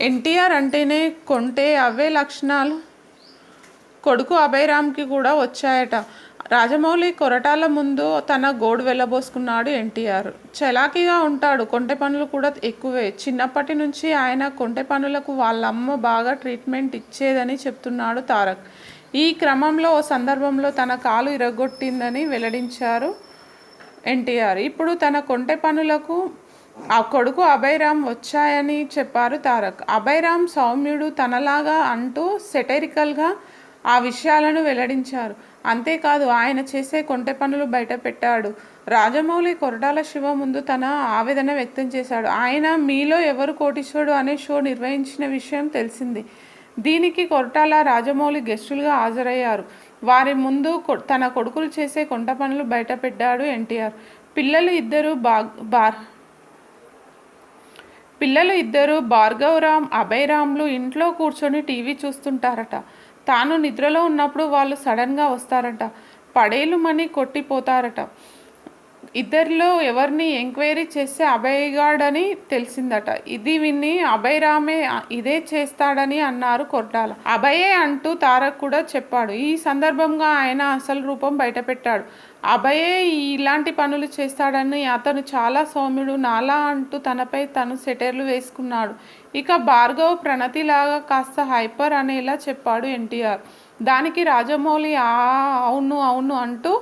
ఎన్టీఆర్ అంటేనే కొంటే అవే లక్షణాలు. కొడుకు అభయరామ్కి కూడా వచ్చాయట. రాజమౌళి కొరటాల ముందు తన గోడు వెళ్ళబోసుకున్నాడు ఎన్టీఆర్. చలాకీగా ఉంటాడు కొంటె పనులు కూడా ఎక్కువే. చిన్నప్పటి నుంచి ఆయన కొంటె పనులకు వాళ్ళ అమ్మ బాగా ట్రీట్మెంట్ ఇచ్చేదని చెప్తున్నాడు తారక్. ఈ క్రమంలో ఓ సందర్భంలో తన కాలు ఇరగొట్టిందని వెల్లడించారు ఎన్టీఆర్. ఇప్పుడు తన కొంటె పనులకు ఆ కొడుకు అభయరామ్ వచ్చాయని చెప్పారు తారక్. అభయరామ్ సౌమ్యుడు తనలాగా అంటూ సెటరికల్గా ఆ విషయాలను వెల్లడించారు. అంతేకాదు ఆయన చేసే కొంటె పనులు బయట పెట్టాడు. రాజమౌళి కొరటాల శివ ముందు తన ఆవేదన వ్యక్తం చేశాడు. ఆయన మీలో ఎవరు కోటీశ్వరుడు అనే షో నిర్వహించిన విషయం తెలిసింది. దీనికి కొరటాల రాజమౌళి గెస్టులుగా హాజరయ్యారు. వారి ముందు కొ- తన కొడుకులు చేసే కొంట పనులు బయట పెట్టాడు ఎన్టీఆర్. పిల్లలు ఇద్దరు బా బార్ పిల్లలు ఇద్దరు భార్గవరామ్ అభయరామ్లు ఇంట్లో కూర్చొని టీవీ చూస్తుంటారట. తాను నిద్రలో ఉన్నప్పుడు వాళ్ళు సడన్గా వస్తారట. పడేలు మని కొట్టిపోతారట. ఇద్దరిలో ఎవరిని ఎంక్వైరీ చేస్తే అభయ్ అని తెలిసిందట. ఇది విని అభయ్ రామే ఇదే చేస్తాడని అన్నారు కొట్టాల. అభయే అంటూ తారక్ కూడా చెప్పాడు. ఈ సందర్భంగా ఆయన అసలు రూపం బయటపెట్టాడు. అభయే ఇలాంటి పనులు చేస్తాడని అతను చాలా సౌమ్యుడు నాలా అంటూ తనపై తను సెటర్లు వేసుకున్నాడు. ఇక భార్గవ్ ప్రణతిలాగా కాస్త హైపర్ అనేలా చెప్పాడు ఎన్టీఆర్. దానికి రాజమౌళి ఆ అవును అవును అంటూ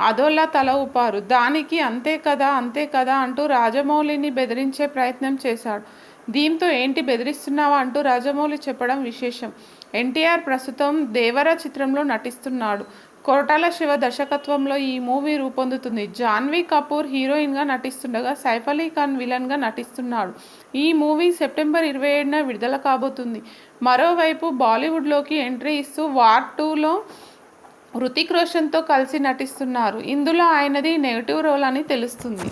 అదోలా తల ఊపారు. దానికి అంతే కదా అంతే కదా అంటూ రాజమౌళిని బెదిరించే ప్రయత్నం చేశాడు. దీంతో ఏంటి బెదిరిస్తున్నావా అంటూ రాజమౌళి చెప్పడం విశేషం. ఎన్టీఆర్ ప్రస్తుతం దేవర చిత్రంలో నటిస్తున్నాడు. కొరటాల శివ దర్శకత్వంలో ఈ మూవీ రూపొందుతుంది. జాన్వీ కపూర్ హీరోయిన్గా నటిస్తుండగా సైఫ్ అలీ ఖాన్ విలన్గా నటిస్తున్నాడు. ఈ మూవీ సెప్టెంబర్ ఇరవై ఏడున విడుదల కాబోతుంది. మరోవైపు బాలీవుడ్లోకి ఎంట్రీ ఇస్తూ వార్ టూలో హృతిక్ రోషన్తో కలిసి నటిస్తున్నారు. ఇందులో ఆయనది నెగిటివ్ రోల్ అని తెలుస్తుంది.